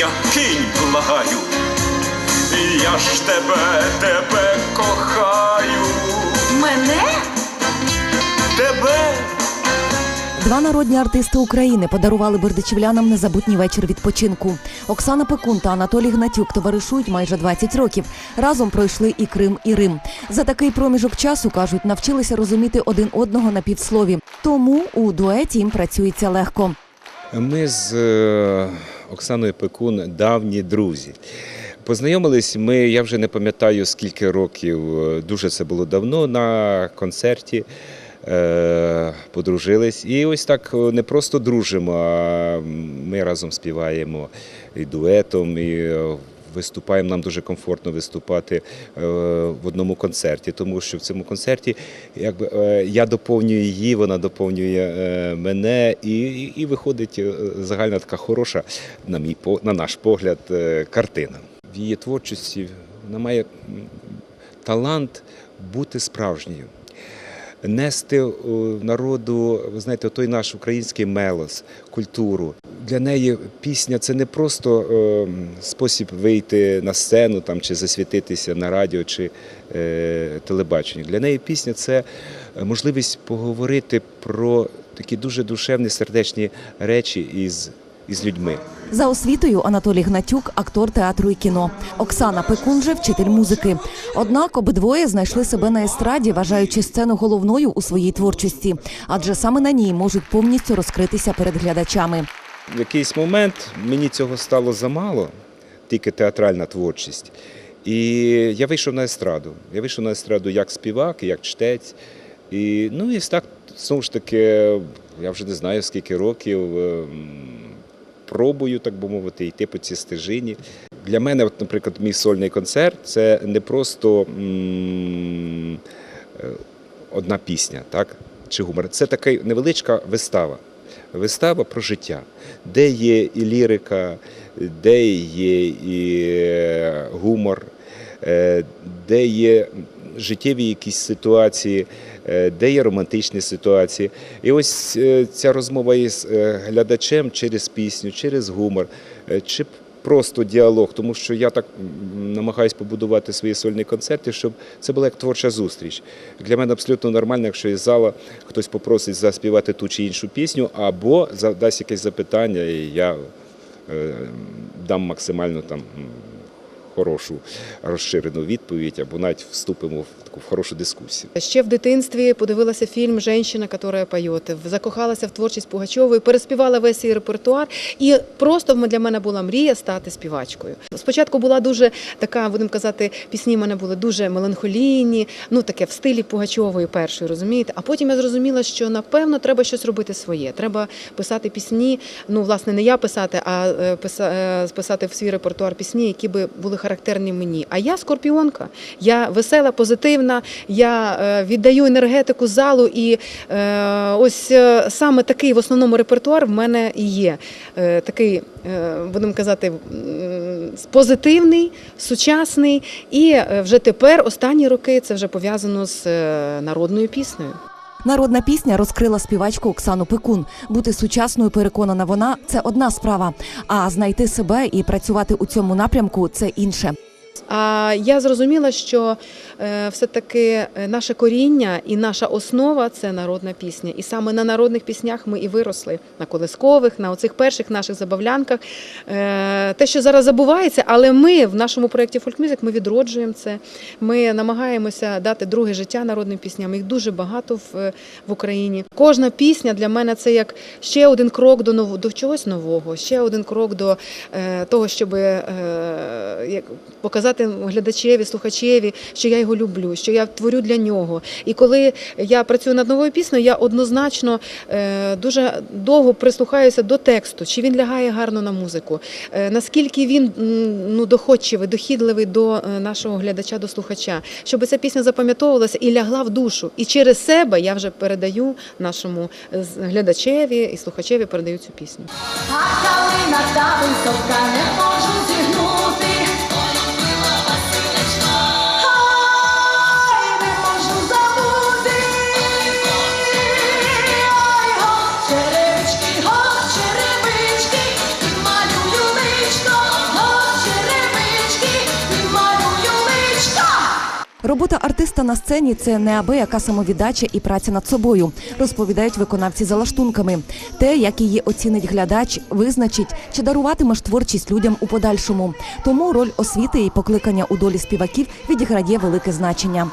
каміння кинь, благаю. Я ж тебе, тебе кохаю. Мене? Тебе. Два народні артисти України подарували бердичівлянам незабутній вечір відпочинку. Оксана Пекун та Анатолій Гнатюк товаришують майже 20 років. Разом пройшли і Крим, і Рим. За такий проміжок часу кажуть, навчилися розуміти один одного на півслові. Тому у дуеті їм працюється легко. Ми з е, Оксаною Пекун давні друзі. Познайомились ми, я вже не пам'ятаю скільки років, е, дуже це було давно на концерті. е, Подружились. І ось так е, не просто дружимо, а ми разом співаємо і дуетом, і виступаємо. Нам дуже комфортно виступати е, в одному концерті, тому що в цьому концерті якби, е, я доповнюю її, вона доповнює е, мене, і, і, виходить загальна така хороша, на, мій, на наш погляд, картина. В її творчості вона має талант бути справжньою. Нести е, народу, ви знаєте, той наш український мелос, культуру. Для неї пісня це не просто е, спосіб вийти на сцену там, чи засвітитися на радіо чи е, телебаченні. Для неї пісня це можливість поговорити про такі дуже душевні сердечні речі із, із людьми. За освітою Анатолій Гнатюк актор театру і кіно. Оксана Пекун же вчитель музики. Однак обидвоє знайшли себе на естраді, вважаючи сцену головною у своїй творчості, адже саме на ній можуть повністю розкритися перед глядачами. В якийсь момент мені цього стало замало, тільки театральна творчість. І я вийшов на естраду. Я вийшов на естраду як співак, як чтець. І ну і так, знову ж таки, я вже не знаю скільки років. Пробую, так би мовити, йти по цій стежині. Для мене, от, наприклад, мій сольний концерт це не просто е, одна пісня, так? чи гумор. Це така невеличка вистава. Вистава про життя, де є і лірика, де є і е, гумор, е, де є життєві якісь ситуації, е, де є романтичні ситуації. І ось е, ця розмова із е, глядачем через пісню, через гумор, чи просто діалог, тому що я так намагаюся побудувати свої сольні концерти, щоб це була як творча зустріч. Для мене абсолютно нормально, якщо із зала хтось попросить заспівати ту чи іншу пісню, або задасть якесь запитання, і я дам максимально там. Хорошу розширену відповідь, або навіть вступимо в таку в хорошу дискусію. Ще в дитинстві подивилася фільм Женщина, яка поє», закохалася в творчість Пугачової, переспівала весь її репертуар, і просто для мене була мрія стати співачкою. Спочатку була дуже така, будемо казати, пісні в мене були дуже меланхолійні, ну таке в стилі Пугачової першої, розумієте. А потім я зрозуміла, що напевно треба щось робити своє. Треба писати пісні. Ну, власне, не я писати, а е, е, писати в свій репертуар пісні, які би були характерні мені. А я скорпіонка, я весела, позитивна, я е, віддаю енергетику залу, і е, ось е, саме такий в основному репертуар в мене і є. Такий, будемо казати, позитивний, сучасний. І вже тепер, останні роки, це вже пов'язано з народною піснею. Народна пісня розкрила співачку Оксану Пекун. Бути сучасною, переконана вона, це одна справа. А знайти себе і працювати у цьому напрямку це інше. А я зрозуміла, що е, все-таки е, наше коріння і наша основа це народна пісня. І саме на народних піснях ми і виросли на колискових, на оцих перших наших забавлянках. Е, те, що зараз забувається, але ми в нашому проєкті «Фолькмюзик» ми відроджуємо це. Ми намагаємося дати друге життя народним пісням. Їх дуже багато в, Україні. Кожна пісня для мене це як ще один крок до нового до чогось нового, ще один крок до того, щоб як, показати глядачеві, слухачеві, що я його люблю, що я творю для нього. І коли я працюю над новою піснею, я однозначно е, дуже довго прислухаюся до тексту, чи він лягає гарно на музику, е, наскільки він ну, доходчивий, дохідливий до е, нашого глядача, до слухача, щоб ця пісня запам'ятовувалася і лягла в душу. І через себе я вже передаю нашому глядачеві і слухачеві передаю цю пісню. А калина та висока не Робота артиста на сцені це неабияка самовіддача і праця над собою, розповідають виконавці за лаштунками. Те, як її оцінить глядач, визначить, чи даруватимеш творчість людям у подальшому. Тому роль освіти і покликання у долі співаків відіграє велике значення.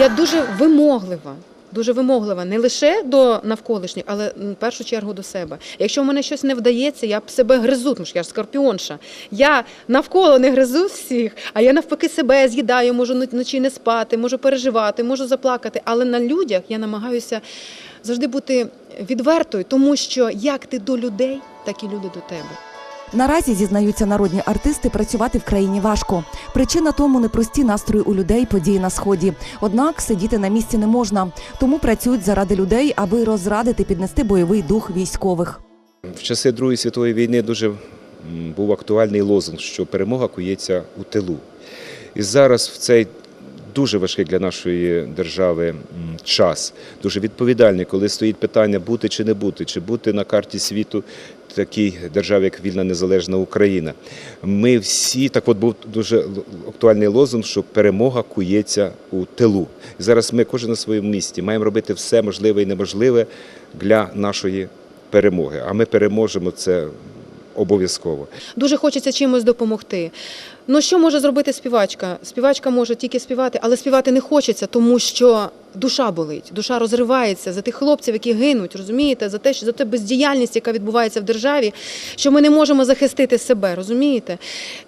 Я дуже вимоглива. Дуже вимоглива не лише до навколишніх, але в першу чергу до себе. Якщо в мене щось не вдається, я б себе гризу, тому що я ж скорпіонша. Я навколо не гризу всіх, а я навпаки себе з'їдаю, можу но- вночі не спати, можу переживати, можу заплакати. Але на людях я намагаюся завжди бути відвертою, тому що як ти до людей, так і люди до тебе. Наразі зізнаються народні артисти, працювати в країні важко. Причина тому непрості настрої у людей, події на сході. Однак сидіти на місці не можна, тому працюють заради людей, аби розрадити, піднести бойовий дух військових. В часи Другої світової війни дуже був актуальний лозунг, що перемога кується у тилу. І зараз в цей дуже важкий для нашої держави час, дуже відповідальний, коли стоїть питання бути чи не бути, чи бути на карті світу такій державі, як вільна незалежна Україна. Ми всі так, от був дуже актуальний лозунг, що перемога кується у тилу. Зараз ми кожен на своєму місці маємо робити все можливе і неможливе для нашої перемоги. А ми переможемо це обов'язково. Дуже хочеться чимось допомогти. Ну що може зробити співачка? Співачка може тільки співати, але співати не хочеться, тому що душа болить, душа розривається за тих хлопців, які гинуть, розумієте, за те, що за те бездіяльність, яка відбувається в державі, що ми не можемо захистити себе, розумієте?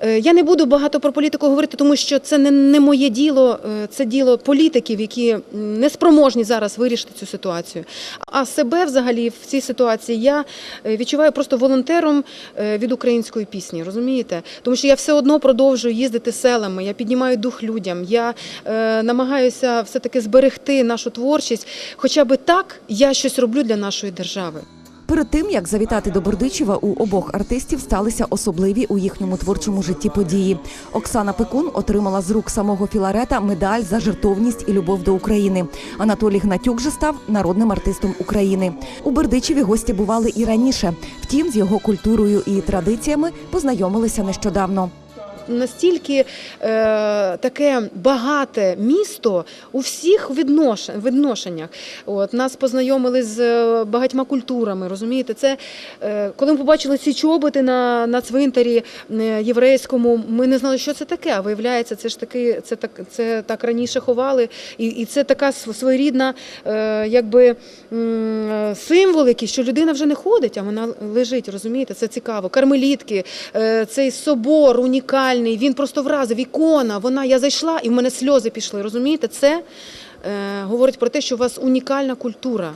Е, Я не буду багато про політику говорити, тому що це не, не моє діло, е, це діло політиків, які не спроможні зараз вирішити цю ситуацію. А себе взагалі в цій ситуації я е, відчуваю просто волонтером від української пісні, розумієте? Тому що я все одно продовжую їздити селами, я піднімаю дух людям, я е, намагаюся все-таки зберегти нашу творчість. Хоча би так я щось роблю для нашої держави. Перед тим як завітати до Бердичева, у обох артистів сталися особливі у їхньому творчому житті події. Оксана Пекун отримала з рук самого Філарета медаль за жертовність і любов до України. Анатолій Гнатюк же став народним артистом України. У Бердичеві гості бували і раніше. Втім, з його культурою і традиціями познайомилися нещодавно. Настільки е, таке багате місто у всіх віднош... відношеннях. От, нас познайомили з е, багатьма культурами, розумієте? Це, е, коли ми побачили ці чоботи на, на цвинтарі єврейському, ми не знали, що це таке. А виявляється, це ж таки, це так, це так раніше ховали. І, і це така своєрідна якби, м, символ, якийсь, що людина вже не ходить, а вона лежить, розумієте? Це цікаво. Кармелітки, цей собор унікальний, він просто вразив, ікона, вона, я зайшла і в мене сльози пішли, розумієте? Це е, говорить про те, що у вас унікальна культура.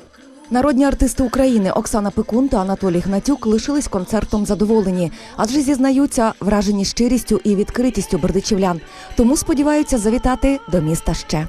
Народні артисти України Оксана Пекун та Анатолій Гнатюк лишились концертом задоволені, адже зізнаються вражені щирістю і відкритістю бердичівлян. Тому сподіваються завітати до міста ще.